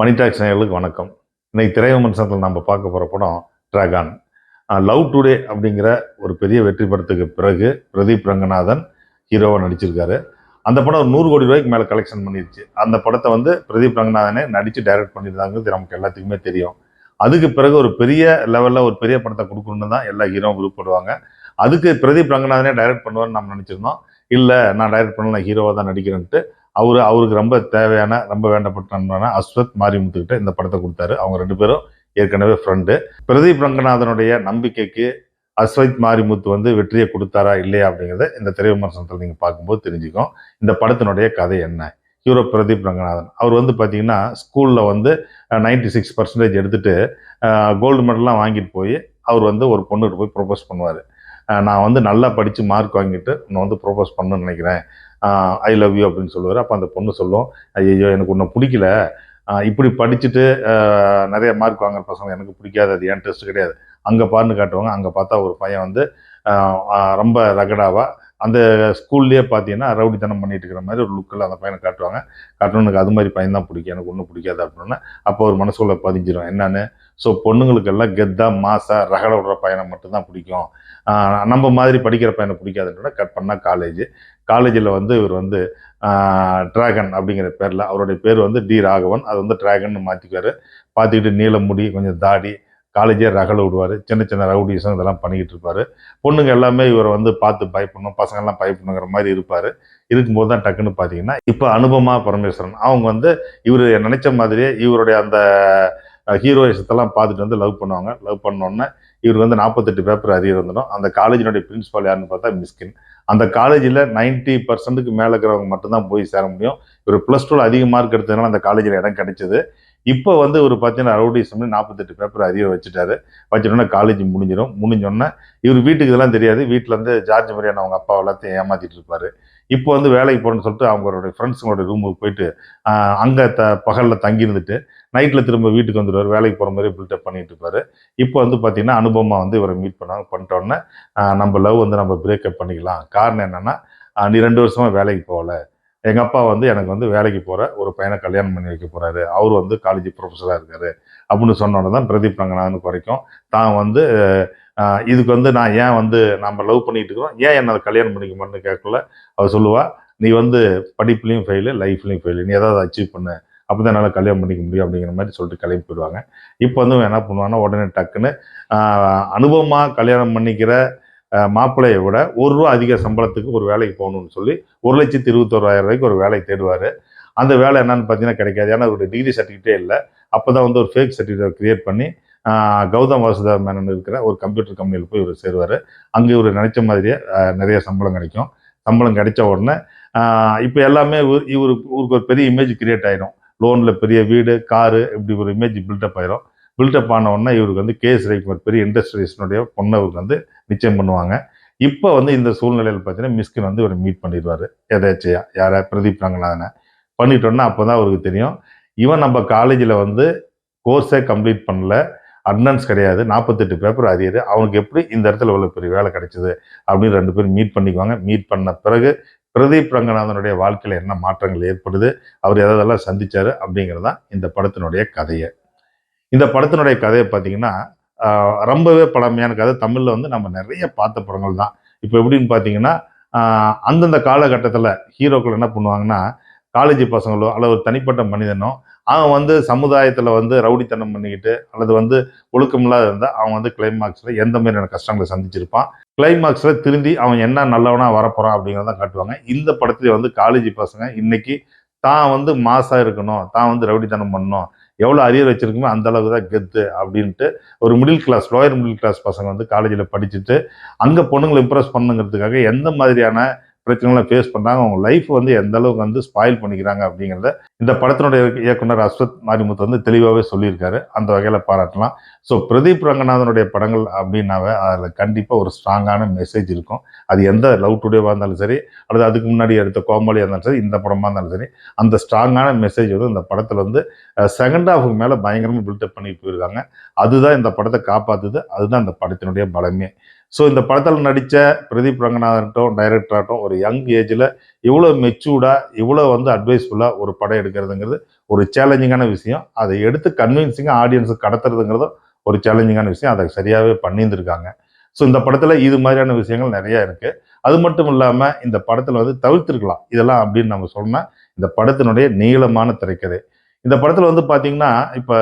மணி tax நேயர்களுக்கு வணக்கம். இன்னைக்கு திரைவிமர்சனத்தில் நம்ம பார்க்க போகிற படம் ட்ராகான் லவ் டுடே அப்படிங்கிற ஒரு பெரிய வெற்றி படத்துக்கு பிறகு பிரதீப் ரங்கநாதன் ஹீரோவாக நடிச்சிருக்காரு. அந்த படம் ஒரு நூறு கோடி ரூபாய்க்கு மேலே கலெக்ஷன் பண்ணிருச்சு. அந்த படத்தை வந்து பிரதீப் ரங்கநாதனே நடித்து டைரக்ட் பண்ணியிருந்தாங்கிறது நமக்கு எல்லாத்துக்குமே தெரியும். அதுக்கு பிறகு ஒரு பெரிய லெவலில் ஒரு பெரிய படத்தை கொடுக்கணுன்னு தான் எல்லா ஹீரோவும் விருப்பப்படுவாங்க அதுக்கு பிரதீப் ரங்கநாதனே டைரக்ட் பண்ணுவார்னு நம்ம நினச்சிருந்தோம். இல்லை நான் டைரக்ட் பண்ணல ஹீரோவாக தான் நடிக்கிறேன்ட்டு அவர் அவருக்கு ரொம்ப தேவையான ரொம்ப வேண்டப்பட்ட நண்பனான அஸ்வத் மாரிமுத்துக்கிட்ட இந்த படத்தை கொடுத்தாரு. அவங்க ரெண்டு பேரும் ஏற்கனவே ஃப்ரெண்டு பிரதீப் ரங்கநாதனுடைய நம்பிக்கைக்கு அஸ்வத் மாரிமுத்து வந்து வெற்றியை கொடுத்தாரா இல்லையா அப்படிங்கிறத இந்த திரை விமர்சனத்தில் நீங்கள் பார்க்கும்போது தெரிஞ்சுக்கும். இந்த படத்தினுடைய கதை என்ன? ஹீரோ பிரதீப் ரங்கநாதன். அவர் வந்து பார்த்தீங்கன்னா ஸ்கூலில் வந்து நைன்டி சிக்ஸ் பர்சன்டேஜ் எடுத்துட்டு கோல்டு மெடல்லாம் வாங்கிட்டு போய் அவர் வந்து ஒரு பொண்ணுகிட்ட போய் ப்ரொபோஸ் பண்ணுவார். நான் வந்து நல்லா படித்து மார்க் வாங்கிட்டு நான் வந்து ப்ரொபோஸ் பண்ணணும்னு நினைக்கிறேன். ஐ லவ் யூ அப்படின்னு சொல்லுவார். அப்போ அந்த பொண்ணு சொல்லும் ஐயோ எனக்கு ஒன்றும் பிடிக்கல. இப்படி படிச்சுட்டு நிறைய மார்க் வாங்குற பசங்க எனக்கு பிடிக்காது. அது என் டெஸ்ட் கிடையாது. அங்கே பாருன்னு காட்டுவாங்க. அங்கே பார்த்தா ஒரு பையன் வந்து ரொம்ப ரகடாவாக அந்த ஸ்கூல்லேயே பார்த்தீங்கன்னா ரவுடித்தனம் பண்ணிட்டு இருக்கிற மாதிரி ஒரு லுக்கில் அந்த பையனை காட்டுவாங்க. காட்டணும் எனக்கு அது மாதிரி பையன் தான் பிடிக்கும். எனக்கு ஒன்றும் பிடிக்காது அப்படின்னா அப்போ ஒரு மனசுக்குள்ள பதிஞ்சிடும் என்னன்னு? ஸோ பொண்ணுங்களுக்கெல்லாம் கெத்தா மாசா ரகட விடுற பையனை மட்டும்தான் பிடிக்கும். நம்ம மாதிரி படிக்கிற பையனை பிடிக்காதுன்னா கட் பண்ணால் காலேஜ் காலேஜில் வந்து இவர் வந்து ட்ராகன் அப்படிங்கிற பேரில் அவருடைய பேர் வந்து டி ராகவன். அது வந்து ட்ராகன் மாற்றிக்குவார் பார்த்துக்கிட்டு நீளமுடி கொஞ்சம் தாடி காலேஜே ரகல விடுவார். சின்ன சின்ன ரவுடிசம் இதெல்லாம் பண்ணிக்கிட்டு இருப்பார். பொண்ணுங்க எல்லாமே இவரை வந்து பார்த்து பயப்படணும். பசங்கள்லாம் பயப்படணுங்கிற மாதிரி இருப்பார். இருக்கும்போது தான் டக்குன்னு பார்த்தீங்கன்னா இப்போ அனுபமா பரமேஸ்வரன். அவங்க வந்து இவர் நினைச்ச மாதிரியே இவருடைய அந்த ஹீரோயிசத்தெல்லாம் பார்த்துட்டு வந்து லவ் பண்ணுவாங்க. லவ் பண்ணோன்னே இவர் வந்து நாற்பத்தெட்டு பேப்பர் அரியர் வந்துடும் அந்த காலேஜினுடைய பிரின்சிபால் யாருன்னு பார்த்தா மிஸ்கின். அந்த காலேஜில் நைன்ட்டி பர்சன்ட்டுக்கு மேலே இருக்கிறவங்க மட்டும்தான் போய் சேர முடியும். இவர் ப்ளஸ் டூவில் அதிக மார்க் எடுத்ததுனால அந்த காலேஜில் இடம் கிடைச்சது. இப்போ வந்து ஒரு பார்த்தீங்கன்னா ரவுடிசம் நாற்பத்தெட்டு பேப்பர் அரியர் வச்சுட்டாரு. வச்சுட்டோன்னே காலேஜ் முடிஞ்சிடும் முடிஞ்சோடனே இவர் வீட்டுக்கு இதெல்லாம் தெரியாது. வீட்டில் வந்து ஜார்ஜ் மரியாதை அவங்க அப்பா எல்லாத்தையும் ஏமாற்றிட்டு இருப்பார். இப்போ வந்து வேலைக்கு போகணும்னு சொல்லிட்டு அவங்களுடைய ஃப்ரெண்ட்ஸுங்களோட ரூமுக்கு போயிட்டு அங்கே த பகலில் தங்கி இருந்துட்டு நைட்டில் திரும்ப வீட்டுக்கு வந்துடுவார் வேலைக்கு போகிற மாதிரி பில்டப் பண்ணிட்டு இருப்பாரு. இப்போ வந்து பார்த்தீங்கன்னா அனுபவமாக வந்து இவரை மீட் பண்ணாங்க பண்ணிட்டோன்னே நம்ம லவ் வந்து நம்ம பிரேக்கப் பண்ணிக்கலாம். காரணம் என்னென்னா நீ ரெண்டு வருஷமாக வேலைக்கு போகல. எங்கள் அப்பா வந்து எனக்கு வந்து வேலைக்கு போகிற ஒரு பையனை கல்யாணம் பண்ணி வைக்க போகிறாரு அவர் வந்து காலேஜ் ப்ரொஃபஸராக இருக்கார். அப்படின்னு சொன்னோன்னே தான் பிரதீப் ரங்கநாதன் குறைக்கும். தான் வந்து இதுக்கு வந்து நான் ஏன் வந்து நம்ம லவ் பண்ணிகிட்டு இருக்கிறோம்? ஏன் என்ன கல்யாணம் பண்ணிக்க மாட்டேன்னு கேட்கல? அவர் சொல்லுவாள் நீ வந்து படிப்புலையும் ஃபெயிலு லைஃப்லையும் ஃபெயிலு நீ ஏதாவது அச்சீவ் பண்ணு. அப்போ தான் என்னால் கல்யாணம் பண்ணிக்க முடியும் அப்படிங்கிற மாதிரி சொல்லிட்டு கல்யாணம் போயிடுவாங்க. இப்போ வந்து என்ன பண்ணுவாங்கன்னா உடனே டக்குன்னு அனுபவமாக கல்யாணம் பண்ணிக்கிற மாப்பிள்ளையை விட ஒரு ரூபா அதிக சம்பளத்துக்கு ஒரு வேலைக்கு போகணும்னு சொல்லி ஒரு லட்சத்தி இருபத்தோராயிரம் ரூபாய்க்கு ஒரு வேலை தேடுவார். அந்த வேலை என்னன்னு பார்த்தீங்கன்னா கிடைக்காது. ஏன்னா அவருடைய டிகிரி சர்டிஃபிகேட்டே இல்லை. அப்போ தான் வந்து ஒரு ஃபேக் சர்டிஃபிகேட் க்ரியேட் பண்ணி கௌதம் வாசுதேவ மேனன் இருக்கிற ஒரு கம்ப்யூட்டர் கம்பெனியில் போய் இவர் சேருவார். அங்கே இவர் நினச்ச மாதிரியே நிறைய சம்பளம் கிடைக்கும். சம்பளம் கிடைச்ச உடனே இப்போ எல்லாமே இவர் இவரு இவருக்கு ஒரு பெரிய இமேஜ் கிரியேட் ஆகிடும் லோனில் பெரிய வீடு காரு இப்படி ஒரு இமேஜ் பில்டப் ஆயிரும். பில்டப் ஆனவுடனே இவருக்கு வந்து கேஎஸ் ரவிக்குமார் பெரிய இண்டஸ்ட்ரீஸ்னுடைய பொண்ணை இவருக்கு வந்து நிச்சயம் பண்ணுவாங்க. இப்போ வந்து இந்த சூழ்நிலையில் பார்த்தீங்கன்னா மிஸ்கின் வந்து இவர் மீட் பண்ணிடுவார். எதாச்சியா யாரை பிரதீப் ரங்கநாதனை பண்ணிட்டோன்னா அப்போ தான் அவருக்கு தெரியும். இவன் நம்ம காலேஜில் வந்து கோர்ஸே கம்ப்ளீட் பண்ணல. அட்னன்ஸ் கிடையாது. நாற்பத்தெட்டு பேப்பர் அரியர் அவனுக்கு எப்படி இந்த இடத்துல இவ்வளோ பெரிய வேலை கிடைச்சிது அப்படின்னு ரெண்டு பேரும் மீட் பண்ணிக்குவாங்க. மீட் பண்ண பிறகு பிரதீப் ரங்கநாதனுடைய வாழ்க்கையில் என்ன மாற்றங்கள் ஏற்படுது? அவர் எதெல்லாம் சந்தித்தார் அப்படிங்கிறது தான் இந்த படத்தினுடைய கதையை. இந்த படத்தினுடைய கதையை பார்த்தீங்கன்னா ரொம்பவே பழமையான கதை. தமிழில் வந்து நம்ம நிறைய பார்த்த படங்கள் தான். இப்போ எப்படின்னு பார்த்தீங்கன்னா அந்தந்த காலகட்டத்தில் ஹீரோக்கள் என்ன பண்ணுவாங்கன்னா காலேஜ் பசங்களோ அல்லது ஒரு தனிப்பட்ட மனிதனோ அவன் வந்து சமுதாயத்தில் வந்து ரவுடித்தனம் பண்ணிக்கிட்டு அல்லது வந்து ஒழுக்கமில்லாத இருந்தால் அவன் வந்து கிளைமாக்ஸில் எந்த மாதிரியான கஷ்டங்களை சந்திச்சிருப்பான். கிளைமாக்ஸில் திருந்தி அவன் என்ன நல்லவனாக வரப்போகிறான் அப்படிங்கிறத காட்டுவாங்க. இந்த படத்துல வந்து காலேஜ் பசங்க இன்னைக்கு தான் வந்து மாசாக இருக்கணும் தான் வந்து ரவுடித்தனம் பண்ணணும். எவ்வளோ அரியர் வச்சுருக்குமோ அந்த அளவுக்கு தான் கெத்து அப்படின்ட்டு ஒரு middle class lower middle class பசங்க வந்து காலேஜில் படிச்சுட்டு அங்கே பொண்ணுங்களை இம்ப்ரெஸ் பண்ணுங்கிறதுக்காக எந்த மாதிரியான பிரச்சனைகளை ஃபேஸ் பண்ணுறாங்க அவங்க லைஃப் வந்து எந்த அளவுக்கு வந்து ஸ்பாயில் பண்ணிக்கிறாங்க அப்படிங்கிறத இந்த படத்தினுடைய இயக்குனர் அஸ்வத் மாரிமுத்து வந்து தெளிவாகவே சொல்லியிருக்காரு. அந்த வகையில் பாராட்டலாம். ஸோ பிரதீப் ரங்கநாதனுடைய படங்கள் அப்படின்னாவே அதில் கண்டிப்பாக ஒரு ஸ்ட்ராங்கான மெசேஜ் இருக்கும். அது எந்த லவ் டுடேவாக இருந்தாலும் சரி அல்லது அதுக்கு முன்னாடி எடுத்த கோமாளியாக இருந்தாலும் சரி இந்த படமாக இருந்தாலும் சரி அந்த ஸ்ட்ராங்கான மெசேஜ் வந்து இந்த படத்தில் வந்து செகண்ட் ஹாஃபுக்கு மேலே பயங்கரமாக பில்டப் பண்ணி போயிருக்காங்க. அதுதான் இந்த படத்தை காப்பாற்றுது அதுதான் இந்த படத்தினுடைய பலமே. ஸோ இந்த படத்தில் நடித்த பிரதீப் ரங்கநாதன்ட்டும் டைரக்டராகட்டும் ஒரு யங் ஏஜில் இவ்வளோ மெச்சூர்டாக இவ்வளோ வந்து அட்வைஸ்ஃபுல்லாக ஒரு படம் எடுக்கிறதுங்கிறது ஒரு சேலஞ்சிங்கான விஷயம். அதை எடுத்து கன்வின்சிங்காக ஆடியன்ஸுக்கு கடத்துறதுங்கிறதும் ஒரு சேலஞ்சிங்கான விஷயம். அதை சரியாகவே பண்ணியிருந்திருக்காங்க. ஸோ இந்த படத்தில் இது மாதிரியான விஷயங்கள் நிறையா இருக்குது அது மட்டும் இல்லாமல் இந்த படத்தில் வந்து தவிர்த்திருக்கலாம். இதெல்லாம் அப்படின்னு நம்ம சொன்னால் இந்த படத்தினுடைய நீளமான திரைக்கதை. இந்த படத்தில் வந்து பார்த்திங்கன்னா இப்போ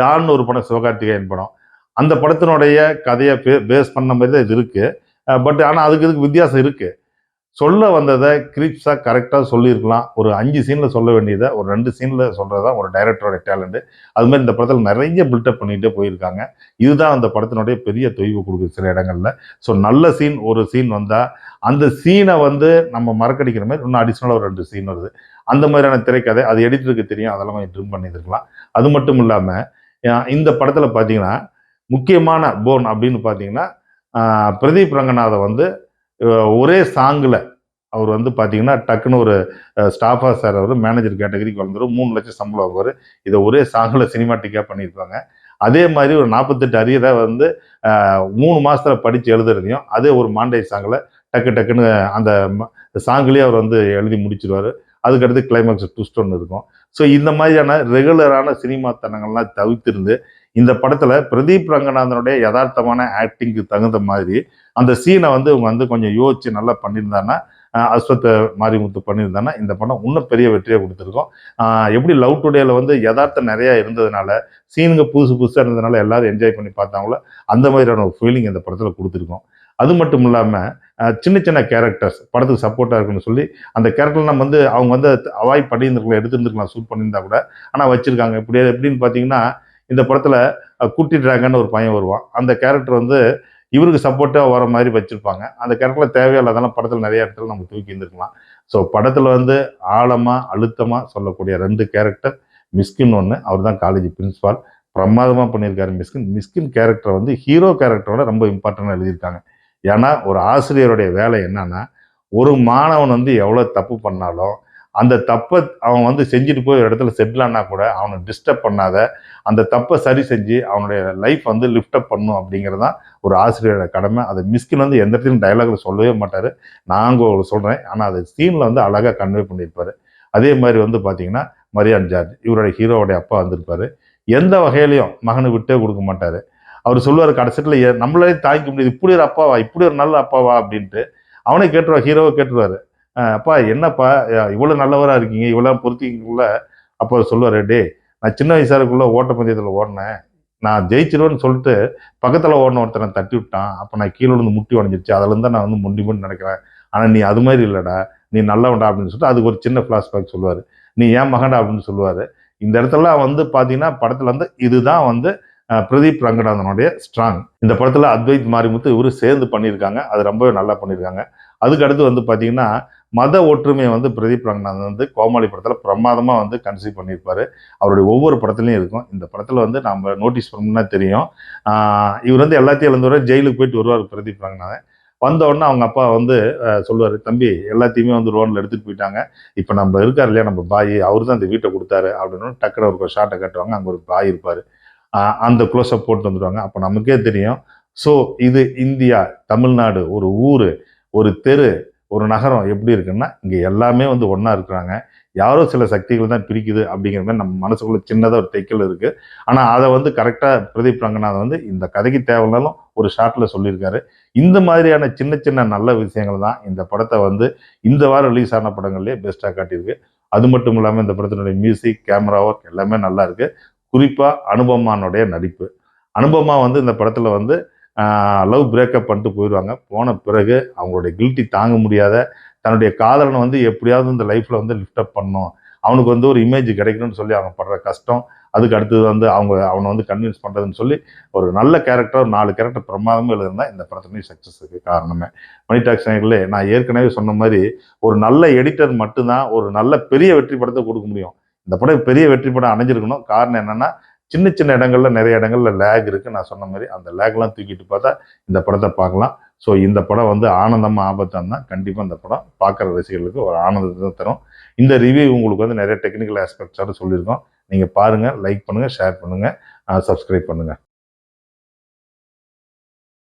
டான் ஒரு படம் சிவகார்த்திகேயன் படம். அந்த படத்தினுடைய கதையை பே பேஸ் பண்ண மாதிரி தான் இது இருக்குது பட் ஆனால் அதுக்கு இதுக்கு வித்தியாசம் இருக்குது சொல்ல வந்ததை கிரிப்ஸாக கரெக்டாக சொல்லியிருக்கலாம். ஒரு அஞ்சு சீனில் சொல்ல வேண்டியதை ஒரு ரெண்டு சீனில் சொல்கிறது தான் ஒரு டைரக்டரோட டேலண்ட்டு அது மாதிரி இந்த படத்தில் நிறைய பில்டப் பண்ணிகிட்டே போயிருக்காங்க. இதுதான் அந்த படத்தினுடைய பெரிய தொய்வு கொடுக்குது சில இடங்களில். ஸோ நல்ல சீன் ஒரு சீன் வந்தால் அந்த சீனை வந்து நம்ம மறக்கடிக்கிற மாதிரி இன்னும் அடிஷ்னலாக ஒரு ரெண்டு சீன் வருது. அந்த மாதிரியான திரைக்கதை அது எடிட்டருக்கு தெரியும். அதெல்லாம் கொஞ்சம் ட்ரிம் பண்ணியிருக்கலாம் அது மட்டும் இல்லாமல் இந்த படத்தில் பார்த்தீங்கன்னா முக்கியமான போன் அப்படின்னு பார்த்தீங்கன்னா பிரதீப் ரங்கநாதன் வந்து ஒரே சாங்கில் அவர் வந்து பார்த்தீங்கன்னா டக்குன்னு ஒரு ஸ்டாஃப் சார் அவர் மேனேஜர் கேட்டகரிக்கு வந்துடும் மூணு லட்சம் சம்பளம் வாங்குவார் இதை ஒரே சாங்கில் சினிமாட்டிக்காக பண்ணியிருப்பாங்க. அதே மாதிரி ஒரு நாற்பத்தெட்டு அரியரை வந்து மூணு மாதத்தில் படித்து எழுதுறதையும் அதே ஒரு மாண்டை சாங்கில் டக்கு டக்குன்னு அந்த சாங்கிலேயே அவர் வந்து எழுதி முடிச்சிருவார். அதுக்கடுத்து கிளைமேக்ஸ் ட்விஸ்ட் ஒன்று இருக்கும். ஸோ இந்த மாதிரியான ரெகுலரான சினிமா தனங்கள்லாம் தவிர்த்திருந்து இந்த படத்தில் பிரதீப் ரங்கநாதனுடைய யதார்த்தமான ஆக்டிங்க்கு தகுந்த மாதிரி அந்த சீனை வந்து இவங்க வந்து கொஞ்சம் யோசிச்சு நல்லா பண்ணியிருந்தாங்கன்னா அஸ்வத்தை மாரிமுத்து பண்ணியிருந்தாங்கன்னா இந்த படம் இன்னும் பெரிய வெற்றியை கொடுத்துருக்கோம். எப்படி லவ் டுடேல வந்து யதார்த்தம் நிறையா இருந்ததுனால சீனுங்க புதுசு புதுசாக இருந்ததுனால எல்லாரும் என்ஜாய் பண்ணி பார்த்தாங்களோ அந்த மாதிரியான ஒரு ஃபீலிங் இந்த படத்தில் கொடுத்துருக்கோம். அது மட்டும் இல்லாமல் சின்ன சின்ன கேரக்டர்ஸ் படத்துக்கு சப்போர்ட்டாக இருக்குன்னு சொல்லி அந்த கேரக்டர் நம்ம வந்து அவங்க வந்து அவாய்ட் பண்ணியிருந்துருக்கலாம் எடுத்துருந்துருக்கலாம் ஷூட் பண்ணியிருந்தா கூட. ஆனால் வச்சுருக்காங்க. இப்படி எப்படின்னு பார்த்தீங்கன்னா இந்த படத்தில் கூட்டிடுறாங்கன்னு ஒரு பையன் வருவான். அந்த கேரக்டர் வந்து இவருக்கு சப்போர்ட்டாக வர மாதிரி வச்சுருப்பாங்க. அந்த கேரக்டரில் தேவையில்லாதெல்லாம் படத்தில் நிறைய இடத்துல நம்ம தூக்கி இருந்துருக்கலாம். ஸோ படத்தில் வந்து ஆழமாக அழுத்தமாக சொல்லக்கூடிய ரெண்டு கேரக்டர் மிஸ்கின் ஒன்று அவர் தான் காலேஜ் பிரின்ஸ்பால் பிரமாதமாக பண்ணியிருக்காரு மிஸ்கின். மிஸ்கின் கேரக்டர் வந்து ஹீரோ கேரக்டரோட ரொம்ப இம்பார்ட்டண்டாக எழுதியிருக்காங்க. ஏன்னா ஒரு ஆசிரியருடைய வேலை என்னன்னா ஒரு மாணவன் வந்து எவ்வளோ தப்பு பண்ணாலும் அந்த தப்பை அவன் வந்து செஞ்சுட்டு போய் ஒரு இடத்துல செட்டிலானா கூட அவனை டிஸ்டர்ப் பண்ணாத அந்த தப்பை சரி செஞ்சு அவனுடைய லைஃப் வந்து லிஃப்டப் பண்ணும் அப்படிங்கிறது தான் ஒரு ஆசிரியரோட கடமை. அதை மிஸ்கின் வந்து எந்த இடத்துலையும் டைலாகில் சொல்லவே மாட்டார். நாங்கள் சொல்கிறேன் ஆனால் அதை சீனில் வந்து அழகாக கன்வே பண்ணியிருப்பார். அதே மாதிரி வந்து பார்த்தீங்கன்னா மரியான் ஜார்ஜ் இவருடைய ஹீரோவுடைய அப்பா வந்திருப்பார். எந்த வகையிலையும் மகனை விட்டே கொடுக்க மாட்டார். அவர் சொல்லுவார் கடைசியில் நம்மளே தாங்கிக்க முடியாது. இப்படி ஒரு அப்பாவா இப்படி ஒரு நல்ல அப்பாவா அப்படின்ட்டு. அவனே கேட்டுருவா ஹீரோவை கேட்டுருவாரு. அப்பா என்னப்பா? இவ்வளோ நல்லவராக இருக்கீங்க இவ்வளோ பொறுத்திக்குள்ள அப்போ சொல்லுவார் டே நான் சின்ன வயசாருக்குள்ளே ஓட்ட பந்தயத்தில் ஓடினேன். நான் ஜெயிச்சிருவேன்னு சொல்லிட்டு பக்கத்தில் ஓடின ஒருத்தனை தட்டி விட்டான். அப்போ நான் கீழே விழுந்து முட்டி உடஞ்சிருச்சு. அதுலேருந்து நான் வந்து முண்டி முண்டி நினைக்கிறேன் ஆனால் நீ அது மாதிரி இல்லைடா. நீ நல்லவன்டா அப்படின்னு சொல்லிட்டு அதுக்கு ஒரு சின்ன ஃப்ளாஷ்பேக் சொல்லுவார். நீ ஏன் மகன்டா? அப்படின்னு சொல்லுவார். இந்த இடத்துல வந்து பார்த்தீங்கன்னா படத்தில் வந்து இதுதான் வந்து பிரதீப் ரங்கநாதனுடைய ஸ்ட்ராங் இந்த படத்தில் அத்வைத் மாரிமுத்து இவரு சேர்ந்து பண்ணியிருக்காங்க. அது ரொம்பவே நல்லா பண்ணியிருக்காங்க. அதுக்கு அடுத்து வந்து பார்த்தீங்கன்னா மத ஒற்றுமையை வந்து பிரதீப் ரங்கநாதன் வந்து கோமாளி படத்தில் பிரமாதமாக வந்து கன்சீவ் பண்ணியிருப்பார். அவருடைய ஒவ்வொரு படத்துலையும் இருக்கும். இந்த படத்தில் வந்து நம்ம நோட்டீஸ் பண்ணோம்னா தெரியும். இவர் வந்து எல்லாத்தையும் இழந்தவரை ஜெயிலுக்கு போயிட்டு வருவார் பிரதீப் ரங்கநாதன். வந்த உடனே அவங்க அப்பா வந்து சொல்லுவார் தம்பி எல்லாத்தையுமே வந்து ரோனில் எடுத்துகிட்டு போயிட்டாங்க. இப்போ நம்ம இருக்கார் இல்லையா நம்ம பாய் அவர் தான் இந்த வீட்டை கொடுத்தாரு அப்படின்னு டக்குனு ஒரு ஷார்ட்டை கட்டுவாங்க. அங்கே ஒரு பாய் இருப்பார். அந்த க்ளோஸ்அப் போட்டு வந்துடுவாங்க அப்போ நமக்கே தெரியும். ஸோ இது இந்தியா தமிழ்நாடு ஒரு ஊர் ஒரு தெரு ஒரு நகரம் எப்படி இருக்குன்னா இங்கே எல்லாமே வந்து ஒன்றா இருக்கிறாங்க. யாரோ சில சக்திகள் தான் பிரிக்குது அப்படிங்கிற மாதிரி நம்ம மனசுக்குள்ளே சின்னதாக ஒரு தைக்கல் இருக்குது ஆனால் அதை வந்து கரெக்டாக பிரதீப் ரங்கநாதன் வந்து இந்த கதைக்கு தேவைனாலும் ஒரு ஷார்ட்டில் சொல்லியிருக்காரு. இந்த மாதிரியான சின்ன சின்ன நல்ல விஷயங்கள் தான் இந்த படத்தை வந்து இந்த வாரம் ரிலீஸ் ஆன படங்கள்லேயே பெஸ்ட்டாக காட்டியிருக்கு. அது மட்டும் இல்லாமல் இந்த படத்தினுடைய மியூசிக் கேமரா ஒர்க் எல்லாமே நல்லா இருக்குது குறிப்பாக அனுபமானுடைய நடிப்பு. அனுபமா வந்து இந்த படத்தில் வந்து லவ் பிரேக்கப் பண்ணிட்டு போயிடுவாங்க. போன பிறகு அவங்களுடைய கில்ட்டி தாங்க முடியாத தன்னுடைய காதலனை வந்து எப்படியாவது இந்த லைஃப்பில் வந்து லிஃப்டப் பண்ணும் அவனுக்கு வந்து ஒரு இமேஜ் கிடைக்கணும்னு சொல்லி அவங்க படுற கஷ்டம். அதுக்கு அடுத்தது வந்து அவங்க அவனை வந்து கன்வின்ஸ் பண்ணுறதுன்னு சொல்லி ஒரு நல்ல கேரக்டர் நாலு கேரக்டர் பிரமாதமும் எழுதிருந்தா இந்த படத்துலேயும் சக்ஸஸுக்கு காரணமே. மணிடாக்ஸ் நேர்களே நான் ஏற்கனவே சொன்ன மாதிரி ஒரு நல்ல எடிட்டர் மட்டும்தான் ஒரு நல்ல பெரிய வெற்றி படத்தை கொடுக்க முடியும். இந்த படம் பெரிய வெற்றி படம் அணைஞ்சிருக்கணும். காரணம் என்னென்னா சின்ன சின்ன இடங்கள்ல நிறைய இடங்கள்ல லேக் இருக்குது நான் சொன்ன மாதிரி அந்த லேக்லாம் தூக்கிட்டு பார்த்தா இந்த படத்தை பார்க்கலாம். ஸோ இந்த படம் வந்து ஆனந்தமாக ஆபத்தான் தான். கண்டிப்பாக இந்த படம் பார்க்குற ரசிகர்களுக்கு ஒரு ஆனந்தத்தை தரும். இந்த ரிவ்யூ உங்களுக்கு வந்து நிறைய டெக்னிக்கல் ஆஸ்பெக்ட்ஸோட சொல்லியிருக்கோம். நீங்கள் பாருங்கள் லைக் பண்ணுங்கள் ஷேர் பண்ணுங்கள் சப்ஸ்கிரைப் பண்ணுங்கள்